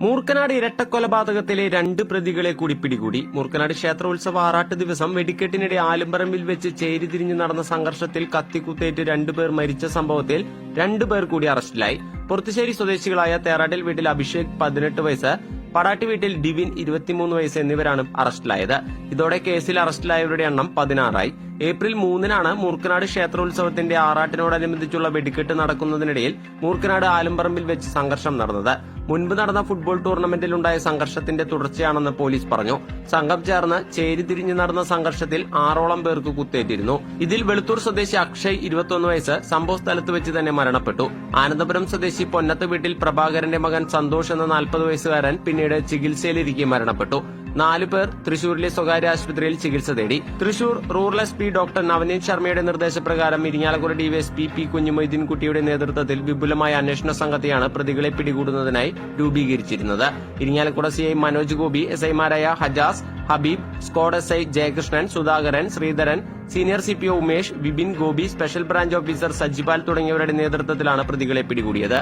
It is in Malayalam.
മൂർക്കനാട് ഇരട്ടക്കൊലപാതകത്തിലെ രണ്ട് പ്രതികളെ കൂടി പിടികൂടി. മൂർക്കനാട് ക്ഷേത്രോത്സവ ആറാട്ട് ദിവസം വെടിക്കെട്ടിനിടെ ആലുംപറമ്പിൽ വെച്ച് ചേരിതിരിഞ്ഞു നടന്ന സംഘർഷത്തിൽ കത്തിക്കുത്തേറ്റ് രണ്ടുപേർ മരിച്ച സംഭവത്തിൽ രണ്ടുപേർ കൂടി അറസ്റ്റിലായി. പുറത്തുശ്ശേരി സ്വദേശികളായ തേറാട്ടിൽ വീട്ടിൽ അഭിഷേക് പതിനെട്ട് വയസ്സ് പടാട്ടി വീട്ടിൽ ഡിവിൻ ഇരുപത്തിമൂന്ന് വയസ്സ് എന്നിവരാണ് അറസ്റ്റിലായത്. ഇതോടെ കേസിൽ അറസ്റ്റിലായവരുടെ എണ്ണം പതിനാറായി. ഏപ്രിൽ മൂന്നിനാണ് മൂർക്കനാട് ക്ഷേത്രോത്സവത്തിന്റെ ആറാട്ടിനോടനുബന്ധിച്ചുള്ള വെടിക്കെട്ട് നടക്കുന്നതിനിടയിൽ മൂർക്കനാട് ആലുംപറമ്പിൽ വെച്ച് സംഘർഷം നടന്നത്. മുൻപ് നടന്ന ഫുട്ബോൾ ടൂർണമെന്റിലുണ്ടായ സംഘർഷത്തിന്റെ തുടർച്ചയാണെന്ന് പോലീസ് പറഞ്ഞു. സംഘം ചേർന്ന് ചേരിതിരിഞ്ഞ് നടന്ന സംഘർഷത്തിൽ ആറോളം പേർക്ക് കുത്തേറ്റിരുന്നു. ഇതിൽ വെളുത്തൂർ സ്വദേശി അക്ഷയ് ഇരുപത്തൊന്ന് വയസ്സ് സംഭവ സ്ഥലത്ത് വെച്ച് തന്നെ മരണപ്പെട്ടു. ആനന്ദപുരം സ്വദേശി പൊന്നത്ത് വീട്ടിൽ പ്രഭാകരന്റെ മകൻ സന്തോഷ് എന്ന നാൽപ്പത് വയസ്സുകാരൻ പിന്നീട് ചികിത്സയിലിരിക്കെ മരണപ്പെട്ടു. നാലു പേർ തൃശൂരിലെ സ്വകാര്യ ആശുപത്രിയിൽ ചികിത്സ തേടി. Thrissur rural S P doctor Navaneeth ശർമ്മയുടെ നിർദ്ദേശപ്രകാരം ഇരിങ്ങാലക്കുട ഡിവൈഎസ്പി പി കുഞ്ഞുമൊയ്തീൻകുട്ടിയുടെ നേതൃത്വത്തിൽ വിപുലമായ അന്വേഷണ സംഘത്തെയാണ് പ്രതികളെ പിടികൂടുന്നതിനായി രൂപീകരിച്ചിരുന്നത്. Irinjalakuda C I Manoj Gopi S ഐമാരായ Hajas Habeeb squad S I Jayakrishnan Sudhakaran Sreedharan senior C P O Umesh Vipin Gopi special branch officer Sajipal തുടങ്ങിയവരുടെ നേതൃത്വത്തിലാണ് പ്രതികളെ പിടികൂടിയത്.